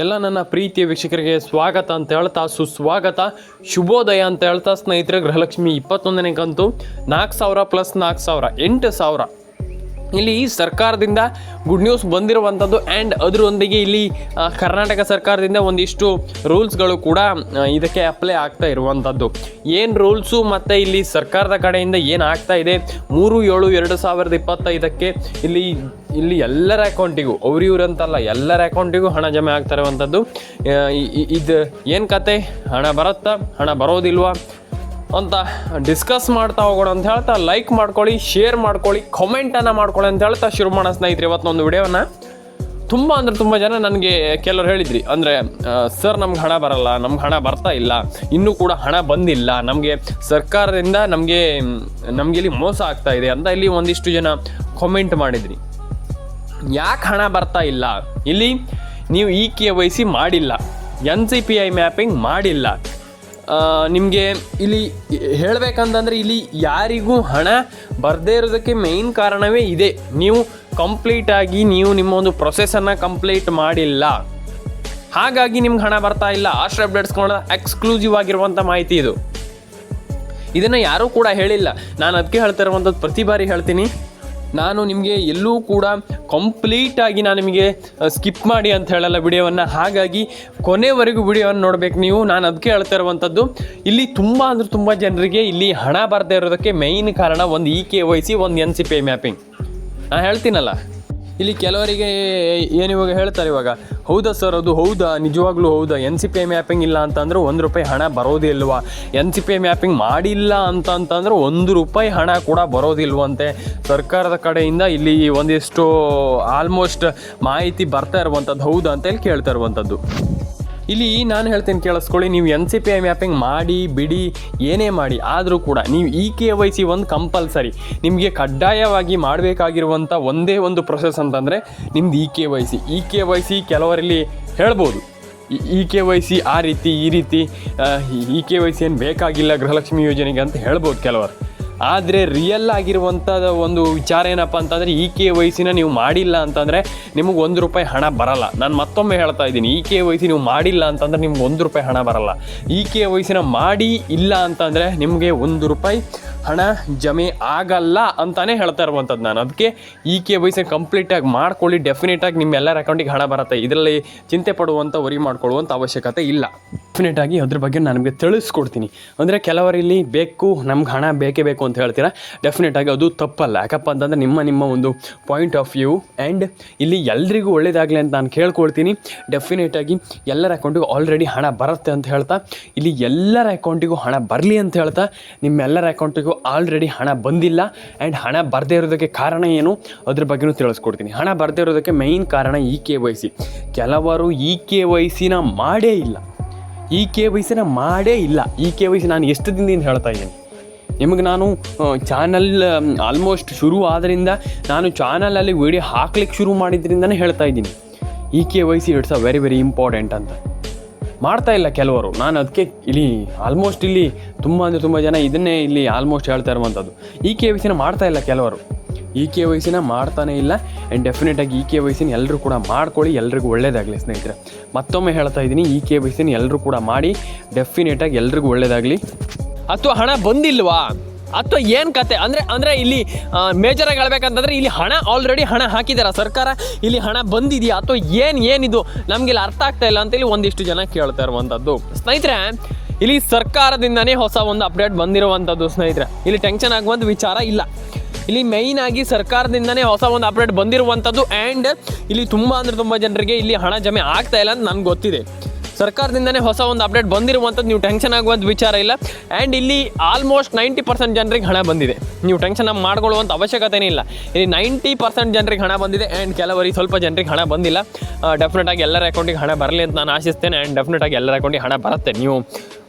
ಎಲ್ಲ ನನ್ನ ಪ್ರೀತಿಯ ವೀಕ್ಷಕರಿಗೆ ಸ್ವಾಗತ ಅಂತ ಹೇಳ್ತಾ ಸುಸ್ವಾಗತ, ಶುಭೋದಯ ಅಂತ ಹೇಳ್ತಾ ಸ್ನೇಹಿತರೆ, ಗೃಹಲಕ್ಷ್ಮಿ ಇಪ್ಪತ್ತೊಂದನೇ ಕಂತು. ನಾಲ್ಕು ಸಾವಿರ ಪ್ಲಸ್ ನಾಲ್ಕು ಸಾವಿರ, ಎಂಟು ಸಾವಿರ. ಇಲ್ಲಿ ಸರ್ಕಾರದಿಂದ ಗುಡ್ ನ್ಯೂಸ್ ಬಂದಿರುವಂಥದ್ದು ಆ್ಯಂಡ್ ಅದರೊಂದಿಗೆ ಇಲ್ಲಿ ಕರ್ನಾಟಕ ಸರ್ಕಾರದಿಂದ ಒಂದಿಷ್ಟು ರೂಲ್ಸ್ಗಳು ಕೂಡ ಇದಕ್ಕೆ ಅಪ್ಲೈ ಆಗ್ತಾ ಇರುವಂಥದ್ದು. ಏನು ರೂಲ್ಸು ಮತ್ತು ಇಲ್ಲಿ ಸರ್ಕಾರದ ಕಡೆಯಿಂದ ಏನು ಆಗ್ತಾ ಇದೆ? ಮೂರು, ಏಳು, ಎರಡು ಸಾವಿರದ ಇಪ್ಪತ್ತೈದಕ್ಕೆ ಇಲ್ಲಿ ಇಲ್ಲಿ ಎಲ್ಲರ ಅಕೌಂಟಿಗೂ ಅವ್ರು ಇವ್ರು ಅಂತಲ್ಲ ಎಲ್ಲರ ಅಕೌಂಟಿಗೂ ಹಣ ಜಮೆ ಆಗ್ತಾ ಇರುವಂಥದ್ದು. ಇದು ಏನು ಕತೆ? ಹಣ ಬರುತ್ತಾ? ಹಣ ಬರೋದಿಲ್ವಾ? ಅಂತ ಡಿಸ್ಕಸ್ ಮಾಡ್ತಾ ಹೋಗೋಣ ಅಂತ ಹೇಳ್ತಾ ಲೈಕ್ ಮಾಡ್ಕೊಳ್ಳಿ ಶೇರ್ ಮಾಡ್ಕೊಳ್ಳಿ ಕಮೆಂಟನ್ನು ಮಾಡ್ಕೊಳ್ಳಿ ಅಂತ ಹೇಳ್ತಾ ಶುರು ಮಾಡೋ ಸ್ನೇಹಿತರೆ ಇವತ್ತೊಂದು ವಿಡಿಯೋನ. ತುಂಬ ಅಂದರೆ ತುಂಬ ಜನ ನನಗೆ ಕೆಲವರು ಹೇಳಿದ್ರಿ, ಅಂದರೆ ಸರ್ ನಮ್ಗೆ ಹಣ ಬರಲ್ಲ, ನಮ್ಗೆ ಹಣ ಬರ್ತಾ ಇಲ್ಲ, ಇನ್ನೂ ಕೂಡ ಹಣ ಬಂದಿಲ್ಲ, ನಮಗೆ ಸರ್ಕಾರದಿಂದ ನಮಗೆ ನಮಗೆ ಇಲ್ಲಿ ಮೋಸ ಆಗ್ತಾ ಇದೆ ಅಂತ ಇಲ್ಲಿ ಒಂದಿಷ್ಟು ಜನ ಕಾಮೆಂಟ್ ಮಾಡಿದ್ರಿ. ಯಾಕೆ ಹಣ ಬರ್ತಾ ಇಲ್ಲ? ಇಲ್ಲಿ ನೀವು ಇ ಕೆ ವೈ ಸಿ ಮಾಡಿಲ್ಲ. N C P I mapping ಮಾಡಿಲ್ಲ. ನಿಮಗೆ ಇಲ್ಲಿ ಹೇಳಬೇಕಂತಂದರೆ ಇಲ್ಲಿ ಯಾರಿಗೂ ಹಣ ಬರದೇ ಇರೋದಕ್ಕೆ ಮೇಯ್ನ್ ಕಾರಣವೇ ಇದೆ. ನೀವು ಕಂಪ್ಲೀಟಾಗಿ ನೀವು ನಿಮ್ಮ ಒಂದು ಪ್ರೊಸೆಸನ್ನು ಕಂಪ್ಲೀಟ್ ಮಾಡಿಲ್ಲ. ಹಾಗಾಗಿ ನಿಮ್ಗೆ ಹಣ ಬರ್ತಾ ಇಲ್ಲ. ಆಶ್ರ ಅಪ್ಡೇಟ್ಸ್ಕೊಂಡ ಎಕ್ಸ್ಕ್ಲೂಸಿವ್ ಆಗಿರುವಂಥ ಮಾಹಿತಿ ಇದು. ಇದನ್ನು ಯಾರೂ ಕೂಡ ಹೇಳಿಲ್ಲ. ನಾನು ಅದಕ್ಕೆ ಹೇಳ್ತಾ ಇರುವಂಥದ್ದು ಪ್ರತಿ ಬಾರಿ ಹೇಳ್ತೀನಿ. ನಾನು ನಿಮಗೆ ಎಲ್ಲೂ ಕೂಡ ಕಂಪ್ಲೀಟಾಗಿ ನಾನು ನಿಮಗೆ ಸ್ಕಿಪ್ ಮಾಡಿ ಅಂತ ಹೇಳಲ್ಲ ವಿಡಿಯೋವನ್ನು. ಹಾಗಾಗಿ ಕೊನೆವರೆಗೂ ವಿಡಿಯೋವನ್ನು ನೋಡಬೇಕು ನೀವು. ನಾನು ಅದಕ್ಕೆ ಹೇಳ್ತಾ ಇರುವಂಥದ್ದು ಇಲ್ಲಿ ತುಂಬ ಅಂದ್ರೆ ತುಂಬ ಜನರಿಗೆ ಇಲ್ಲಿ ಹಣ ಬರದೇ ಇರೋದಕ್ಕೆ ಮೇಯ್ನ್ ಕಾರಣ ಒಂದು ಇ ಕೆ ವೈ ಸಿ ಒಂದು ಎನ್ ಸಿ ಪಿ ಮ್ಯಾಪಿಂಗ್ ನಾನು ಹೇಳ್ತೀನಲ್ಲ? ಇಲ್ಲಿ ಕೆಲವರಿಗೆ ಏನು ಇವಾಗ ಹೇಳ್ತಾರೆ ಇವಾಗ, ಹೌದಾ ಸರ್ ಅದು ಹೌದಾ? ನಿಜವಾಗ್ಲೂ ಹೌದಾ? N C P I mapping ಇಲ್ಲ ಅಂತಂದ್ರೆ ಒಂದು ರೂಪಾಯಿ ಹಣ ಬರೋದೇ ಇಲ್ವಾ? N C P I mapping ಮಾಡಿಲ್ಲ ಅಂತ ಅಂತಂದ್ರೆ ಒಂದು ರೂಪಾಯಿ ಹಣ ಕೂಡ ಬರೋದಿಲ್ವಂತೆ ಸರ್ಕಾರದ ಕಡೆಯಿಂದ ಇಲ್ಲಿ ಒಂದಿಷ್ಟು ಆಲ್ಮೋಸ್ಟ್ ಮಾಹಿತಿ ಬರ್ತಾ ಇರುವಂಥದ್ದು ಹೌದಾ ಅಂತ ಇಲ್ಲಿ ಕೇಳ್ತಾ ಇರುವಂಥದ್ದು ಇಲ್ಲಿ ನಾನು ಹೇಳ್ತೀನಿ ಕೇಳಿಸ್ಕೊಳ್ಳಿ, ನೀವು N C P I mapping ಮಾಡಿ, ಬಿಡಿ, ಏನೇ ಮಾಡಿ, ಆದರೂ ಕೂಡ ನೀವು ಇ ಕೆ ವೈ ಸಿ ಒಂದು ಕಂಪಲ್ಸರಿ ನಿಮಗೆ ಕಡ್ಡಾಯವಾಗಿ ಮಾಡಬೇಕಾಗಿರುವಂಥ ಒಂದೇ ಒಂದು ಪ್ರೊಸೆಸ್ ಅಂತಂದರೆ ನಿಮ್ದು E K Y C E K Y C ಕೆಲವರಲ್ಲಿ ಹೇಳ್ಬೋದು. ಇ ಕೆ ವೈ ಸಿ ಆ ರೀತಿ, ಈ ರೀತಿ ಇ ಕೆ ವೈ ಸಿ ಏನು ಬೇಕಾಗಿಲ್ಲ ಗೃಹಲಕ್ಷ್ಮಿ ಯೋಜನೆಗೆ ಅಂತ ಹೇಳ್ಬೋದು ಕೆಲವರು. ಆದರೆ ರಿಯಲ್ ಆಗಿರುವಂಥ ಒಂದು ವಿಚಾರ ಏನಪ್ಪ ಅಂತಂದರೆ ಇ ಕೆ ವಯಸ್ಸಿನ ನೀವು ಮಾಡಿಲ್ಲ ಅಂತಂದರೆ ನಿಮಗೆ ಒಂದು ರೂಪಾಯಿ ಹಣ ಬರಲ್ಲ. ನಾನು ಮತ್ತೊಮ್ಮೆ ಹೇಳ್ತಾ ಇದ್ದೀನಿ ಇ ಕೆ ವಯಸ್ಸಿ ನೀವು ಮಾಡಿಲ್ಲ ಅಂತಂದರೆ ನಿಮ್ಗೆ ಒಂದು ರೂಪಾಯಿ ಹಣ ಬರಲ್ಲ. ಇ ಕೆ ವಯಸ್ಸಿನ ಮಾಡಿ ಇಲ್ಲ ಅಂತಂದರೆ ನಿಮಗೆ ಒಂದು ರೂಪಾಯಿ ಹಣ ಜಮೆ ಆಗಲ್ಲ ಅಂತಲೇ ಹೇಳ್ತಾ ಇರುವಂಥದ್ದು ನಾನು. ಅದಕ್ಕೆ ಇ ಕೆ ವಯಸ್ಸಿನ ಕಂಪ್ಲೀಟಾಗಿ ಮಾಡ್ಕೊಳ್ಳಿ ಡೆಫಿನೆಟಾಗಿ ನಿಮ್ಮೆಲ್ಲರ ಅಕೌಂಟಿಗೆ ಹಣ ಬರುತ್ತೆ. ಇದರಲ್ಲಿ ಚಿಂತೆ ಪಡುವಂಥ ವರಿ ಮಾಡ್ಕೊಳ್ಳುವಂಥ ಅವಶ್ಯಕತೆ ಇಲ್ಲ. ಡೆಫಿನೆಟಾಗಿ ಅದ್ರ ಬಗ್ಗೆ ನಾನು ನಿಮಗೆ ತಿಳಿಸ್ಕೊಡ್ತೀನಿ. ಅಂದರೆ ಕೆಲವರು ಇಲ್ಲಿ ಬೇಕು, ನಮ್ಗೆ ಹಣ ಬೇಕೇ ಬೇಕು ಅಂತ ಹೇಳ್ತೀರಾ? ಡೆಫಿನೆಟಾಗಿ ಅದು ತಪ್ಪಲ್ಲ. ಯಾಕಪ್ಪ ಅಂತಂದರೆ ನಿಮ್ಮ ನಿಮ್ಮ ಒಂದು ಪಾಯಿಂಟ್ ಆಫ್ ವ್ಯೂ ಆ್ಯಂಡ್ ಇಲ್ಲಿ ಎಲ್ರಿಗೂ ಒಳ್ಳೇದಾಗಲಿ ಅಂತ ನಾನು ಕೇಳ್ಕೊಳ್ತೀನಿ. ಡೆಫಿನೆಟಾಗಿ ಎಲ್ಲರ ಅಕೌಂಟಿಗೂ ಆಲ್ರೆಡಿ ಹಣ ಬರುತ್ತೆ ಅಂತ ಹೇಳ್ತಾ, ಇಲ್ಲಿ ಎಲ್ಲರ ಅಕೌಂಟಿಗೂ ಹಣ ಬರಲಿ ಅಂತ ಹೇಳ್ತಾ, ನಿಮ್ಮೆಲ್ಲರ ಅಕೌಂಟಿಗೂ ಆಲ್ರೆಡಿ ಹಣ ಬಂದಿಲ್ಲ. ಆ್ಯಂಡ್ ಹಣ ಬರದೇ ಇರೋದಕ್ಕೆ ಕಾರಣ ಏನು? ಅದ್ರ ಬಗ್ಗೆನೂ ತಿಳಿಸ್ಕೊಡ್ತೀನಿ. ಹಣ ಬರದೇ ಇರೋದಕ್ಕೆ ಮೈನ್ ಕಾರಣ ಇ ಕೆ ವೈ ಸಿ. ಕೆಲವರು ಇ ಕೆ ವೈ ಸಿನ ಮಾಡೇ ಇಲ್ಲ. ಇ ಕೆ ವೈ ಸಿನ ಮಾಡೇ ಇಲ್ಲ. ಈ ಕೆ ವೈ ಸಿ ನಾನು ಎಷ್ಟು ದಿನದಿಂದ ಹೇಳ್ತಾ ಇದ್ದೀನಿ? ನಿಮಗೆ ನಾನು ಚಾನಲ್ ಆಲ್ಮೋಸ್ಟ್ ಶುರು ಆದ್ದರಿಂದ ನಾನು ಚಾನಲಲ್ಲಿ ವಿಡಿಯೋ ಹಾಕ್ಲಿಕ್ಕೆ ಶುರು ಮಾಡಿದ್ರಿಂದನೇ ಹೇಳ್ತಾ ಇದ್ದೀನಿ. E K Y C it's a very very important ಅಂತ. ಮಾಡ್ತಾ ಇಲ್ಲ ಕೆಲವರು. ನಾನು ಅದಕ್ಕೆ ಇಲ್ಲಿ ಆಲ್ಮೋಸ್ಟ್ ಇಲ್ಲಿ ತುಂಬ ಅಂದರೆ ತುಂಬ ಜನ ಇದನ್ನೇ ಇಲ್ಲಿ ಆಲ್ಮೋಸ್ಟ್ ಹೇಳ್ತಾ ಇರುವಂಥದ್ದು ಇ ಕೆ ವೈ ಸಿನ ಮಾಡ್ತಾ ಇಲ್ಲ ಕೆಲವರು. ಇ ಕೆ ವೈ ಸಿನ ಮಾಡ್ತಾನೇ ಇಲ್ಲ. ಆ್ಯಂಡ್ ಡೆಫಿನೆಟಾಗಿ ಇ ಕೆ ವೈ ಸಿನ ಎಲ್ಲರೂ ಕೂಡ ಮಾಡ್ಕೊಳ್ಳಿ, ಎಲ್ರಿಗೂ ಒಳ್ಳೇದಾಗಲಿ ಸ್ನೇಹಿತರೆ. ಮತ್ತೊಮ್ಮೆ ಹೇಳ್ತಾ ಇದ್ದೀನಿ ಇ ಕೆ ವೈ ಸಿನ ಎಲ್ಲರೂ ಕೂಡ ಮಾಡಿ ಡೆಫಿನೆಟಾಗಿ ಎಲ್ರಿಗೂ ಒಳ್ಳೇದಾಗಲಿ. ಅಥವಾ ಹಣ ಬಂದಿಲ್ವಾ? ಅಥವಾ ಏನು ಕತೆ? ಅಂದರೆ ಅಂದರೆ ಇಲ್ಲಿ ಮೇಜರಾಗಿ ಹೇಳ್ಬೇಕಂತಂದ್ರೆ ಇಲ್ಲಿ ಹಣ ಆಲ್ರೆಡಿ ಹಣ ಹಾಕಿದ್ದಾರೆ ಸರ್ಕಾರ. ಇಲ್ಲಿ ಹಣ ಬಂದಿದೆಯಾ? ಅಥವಾ ಏನು, ಏನಿದು? ನಮಗೆ ಇಲ್ಲಿ ಅರ್ಥ ಆಗ್ತಾ ಇಲ್ಲ ಅಂತೇಳಿ ಒಂದಿಷ್ಟು ಜನ ಕೇಳ್ತಾ ಇರುವಂಥದ್ದು ಸ್ನೇಹಿತರೆ, ಇಲ್ಲಿ ಸರ್ಕಾರದಿಂದನೇ ಹೊಸ ಒಂದು ಅಪ್ಡೇಟ್ ಬಂದಿರುವಂಥದ್ದು ಸ್ನೇಹಿತರೆ. ಇಲ್ಲಿ ಟೆನ್ಷನ್ ಆಗುವಂಥ ವಿಚಾರ ಇಲ್ಲ. ಇಲ್ಲಿ ಮೈನ್ ಆಗಿ ಸರ್ಕಾರದಿಂದನೇ ಹೊಸ ಒಂದು ಅಪ್ಡೇಟ್ ಬಂದಿರುವಂಥದ್ದು ಆ್ಯಂಡ್ ಇಲ್ಲಿ ತುಂಬ ಅಂದರೆ ತುಂಬ ಜನರಿಗೆ ಇಲ್ಲಿ ಹಣ ಜಮೆ ಆಗ್ತಾ ಇಲ್ಲ ಅಂತ ನನಗೆ ಗೊತ್ತಿದೆ. ಸರ್ಕಾರದಿಂದನೇ ಹೊಸ ಒಂದು ಅಪ್ಡೇಟ್ ಬಂದಿರುವಂಥದ್ದು ನೀವು ಟೆನ್ಷನ್ ಆಗುವಂಥ ವಿಚಾರ ಇಲ್ಲ. ಆ್ಯಂಡ್ ಇಲ್ಲಿ ಆಲ್ಮೋಸ್ಟ್ ನೈಂಟಿ ಪರ್ಸೆಂಟ್ ಜನರಿಗೆ ಹಣ ಬಂದಿದೆ. ನೀವು ಟೆನ್ಷನ್ ಮಾಡ್ಕೊಳ್ಳುವಂಥ ಅವಶ್ಯಕತೆನೇ ಇಲ್ಲ. ಇಲ್ಲಿ ನೈಂಟಿ ಪರ್ಸೆಂಟ್ ಜನರಿಗೆ ಹಣ ಬಂದಿದೆ ಆ್ಯಂಡ್ ಕೆಲವರಿಗೆ ಸ್ವಲ್ಪ ಜನರಿಗೆ ಹಣ ಬಂದಿಲ್ಲ. ಡೆಫಿನೆಟಾಗಿ ಎಲ್ಲರ ಅಕೌಂಟಿಗೆ ಹಣ ಬರಲಿ ಅಂತ ನಾನು ಆಶಿಸ್ತೇನೆ ಆ್ಯಂಡ್ ಡೆಫಿನೆಟಾಗಿ ಎಲ್ಲರ ಅಕೌಂಟಿಗೆ ಹಣ ಬರುತ್ತೆ. ನೀವು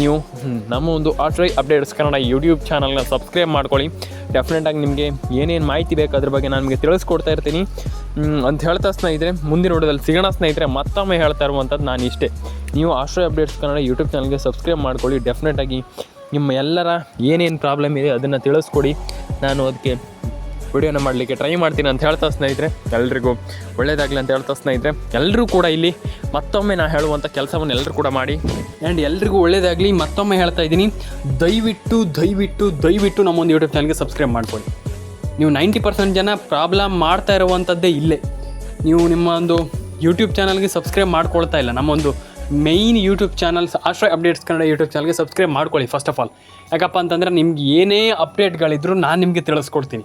ನೀವು ನಮ್ಮ ಒಂದು ಆಟ್ರೈ ಅಪ್ಡೇಟ್ಸ್ ಕನ್ನಡ ಯೂಟ್ಯೂಬ್ ಚಾನಲ್ನ ಸಬ್ಸ್ಕ್ರೈಬ್ ಮಾಡ್ಕೊಳ್ಳಿ. ಡೆಫಿನೆಟಾಗಿ ನಿಮಗೆ ಏನೇನು ಮಾಹಿತಿ ಬೇಕು ಅದ್ರ ಬಗ್ಗೆ ನಾನು ನಿಮಗೆ ತಿಳಿಸ್ಕೊಡ್ತಾ ಇರ್ತೀನಿ. ಅಂತ ಹೇಳ್ತಾ ಸ್ನೇಹಿತರೆ, ಮುಂದಿನ ನೋಡೋದಲ್ಲಿ ಸಿಗೋಣ ಸ್ನೇಹಿತರೆ, ಮತ್ತೊಮ್ಮೆ ಹೇಳ್ತಾ ಇರುವಂಥದ್ದು ನಾನು ಇಷ್ಟೇ. ನೀವು ಆಶ್ರಯ ಅಪ್ಡೇಟ್ಸ್ ಕನ್ನಡ ಯೂಟ್ಯೂಬ್ ಚಾನಲ್ಗೆ ಸಬ್ಸ್ಕ್ರೈಬ್ ಮಾಡ್ಕೊಳ್ಳಿ. ಡೆಫಿನೆಟಾಗಿ ನಿಮ್ಮ ಎಲ್ಲರ ಏನೇನು ಪ್ರಾಬ್ಲಮ್ ಇದೆ ಅದನ್ನು ತಿಳಿಸ್ಕೊಡಿ. ನಾನು ಅದಕ್ಕೆ ವಿಡಿಯೋನ ಮಾಡಲಿಕ್ಕೆ ಟ್ರೈ ಮಾಡ್ತೀನಿ ಅಂತ ಹೇಳ್ತಾ ಸ್ನೇಹಿತರೆ, ಎಲ್ರಿಗೂ ಒಳ್ಳೆಯದಾಗಲಿ ಅಂತ ಹೇಳ್ತಾ ಸ್ನೇಹಿತರೆ ಎಲ್ಲರೂ ಕೂಡ ಇಲ್ಲಿ ಮತ್ತೊಮ್ಮೆ ನಾನು ಹೇಳುವಂಥ ಕೆಲಸವನ್ನು ಎಲ್ಲರೂ ಕೂಡ ಮಾಡಿ. ಆ್ಯಂಡ್ ಎಲ್ರಿಗೂ ಒಳ್ಳೇದಾಗಲಿ. ಮತ್ತೊಮ್ಮೆ ಹೇಳ್ತಾ ಇದ್ದೀನಿ. ದಯವಿಟ್ಟು ದಯವಿಟ್ಟು ದಯವಿಟ್ಟು ನಮ್ಮೊಂದು ಯೂಟ್ಯೂಬ್ ಚಾನಲ್ಗೆ ಸಬ್ಸ್ಕ್ರೈಬ್ ಮಾಡ್ಕೊಳ್ಳಿ. ನೀವು ನೈಂಟಿ ಪರ್ಸೆಂಟ್ ಜನ ಪ್ರಾಬ್ಲಮ್ ಮಾಡ್ತಾ ಇರುವಂಥದ್ದೇ ಇಲ್ಲೇ. ನೀವು ನಿಮ್ಮ ಒಂದು ಯೂಟ್ಯೂಬ್ ಚಾನಲ್ಗೆ ಸಬ್ಸ್ಕ್ರೈಬ್ ಮಾಡ್ಕೊಳ್ತಾ ಇಲ್ಲ. ನಮ್ಮೊಂದು main YouTube channels Ashraya updates Kannada YouTube ಚಾನಲ್ಗೆ ಸಬ್ಸ್ಕ್ರೈಬ್ ಮಾಡ್ಕೊಳ್ಳಿ ಫಸ್ಟ್ ಆಫ್ ಆಲ್ ಯಾಕಪ್ಪ ಅಂತಂದರೆ ನಿಮ್ಗೆ ಏನೇ ಅಪ್ಡೇಟ್ಗಳಿದ್ರು ನಾನು ನಿಮಗೆ ತಿಳಿಸ್ಕೊಡ್ತೀನಿ.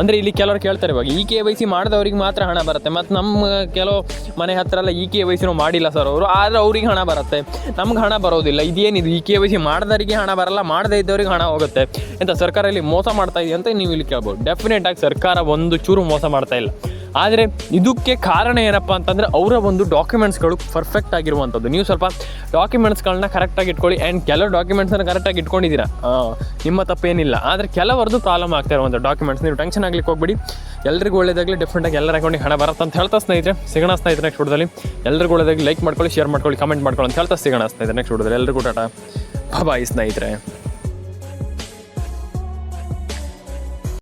ಅಂದರೆ ಇಲ್ಲಿ ಕೆಲವರು ಕೇಳ್ತಾರೆ ಇವಾಗ ಇ ಕೆ ವೈ ಸಿ ಮಾಡಿದವ್ರಿಗೆ ಮಾತ್ರ ಹಣ ಬರುತ್ತೆ. ಮತ್ತು ನಮ್ಮ ಕೆಲವು ಮನೆ ಹತ್ರ ಎಲ್ಲ ಇ ಕೆ ವೈ ಸಿನೂ ಮಾಡಿಲ್ಲ ಸರ್ ಅವರು. ಆದರೆ ಅವ್ರಿಗೆ ಹಣ ಬರುತ್ತೆ. ನಮ್ಗೆ ಹಣ ಬರೋದಿಲ್ಲ. ಇದೇನಿದು? ಇ ಕೆ ವೈ ಸಿ ಮಾಡಿದವರಿಗೆ ಹಣ ಬರಲ್ಲ, ಮಾಡದೇ ಇದ್ದವ್ರಿಗೆ ಹಣ ಹೋಗುತ್ತೆ. ಅಂತ ಸರ್ಕಾರ ಇಲ್ಲಿ ಮೋಸ ಮಾಡ್ತಾ ಇದೆ ಅಂತ ನೀವು ಇಲ್ಲಿ ಕೇಳ್ಬೋದು. ಡೆಫಿನೆಟ್ ಆಗಿ ಸರ್ಕಾರ ಒಂದು ಚೂರು ಮೋಸ ಮಾಡ್ತಾ ಇಲ್ಲ. ಆದರೆ ಇದಕ್ಕೆ ಕಾರಣ ಏನಪ್ಪ ಅಂತಂದರೆ ಅವರ ಒಂದು ಡಾಕ್ಯುಮೆಂಟ್ಸ್ಗಳು ಪರ್ಫೆಕ್ಟ್ ಆಗಿರುವಂಥದ್ದು ನೀವು ಸ್ವಲ್ಪ ಡಾಕ್ಯುಮೆಂಟ್ಸ್ಗಳನ್ನ ಕರೆಕ್ಟಾಗಿ ಇಟ್ಕೊಳ್ಳಿ. ಆ್ಯಂಡ್ ಕೆಲವು ಡಾಕ್ಯುಮೆಂಟ್ಸನ್ನು ಕರೆಕ್ಟಾಗಿ ಇಟ್ಕೊಂಡಿದ್ದೀರಾ? ನಿಮ್ಮ ತಪ್ಪೇನಿಲ್ಲ. ಆದರೆ ಕೆಲವರದ್ದು ಪ್ರಾಬ್ಲಮ್ ಆಗ್ತಾ ಇರುವಂಥ ಡಾಕ್ಯುಮೆಂಟ್ಸ್ ನೀವು ಟೆನ್ಷನ್ ಆಗ್ಲಿಕ್ಕೆ ಹೋಗ್ಬಿಡಿ. ಎಲ್ರಿಗೂ ಒಳ್ಳೆಯದಾಗಲಿ ಡಿಫ್ರೆಂಟಾಗಿ ಎಲ್ಲರ ಅಕೌಂಟಿಗೆ ಹಣ ಬರುತ್ತೆ ಅಂತ ಹೇಳ್ತಾ ಸ್ನೇಹಿತರೆ, ಸಿಗೋಣ ಸ್ನೇಹಿತರೆ ನೆಕ್ಸ್ಟ್ ವಿಡಿಯೋದಲ್ಲಿ ಎಲ್ರಿಗೂ ಒಳ್ಳೇದಾಗಿ ಲೈಕ್ ಮಾಡ್ಕೊಳ್ಳಿ ಶೇರ್ ಮಾಡ್ಕೊಳ್ಳಿ ಕಮೆಂಟ್ ಮಾಡ್ಕೊಳ್ಳಿ ಅಂತ ಹೇಳ್ತಾ ಸಿಗೋಣ ಸ್ನೇಹಿತರೆ ನೆಕ್ಸ್ಟ್ ವಿಡಿಯೋದಲ್ಲಿ ಎಲ್ಲರಿಗೂ ಟಾಟಾ. ಬಾಯ್ ಸ್ನೇಹಿತರೆ.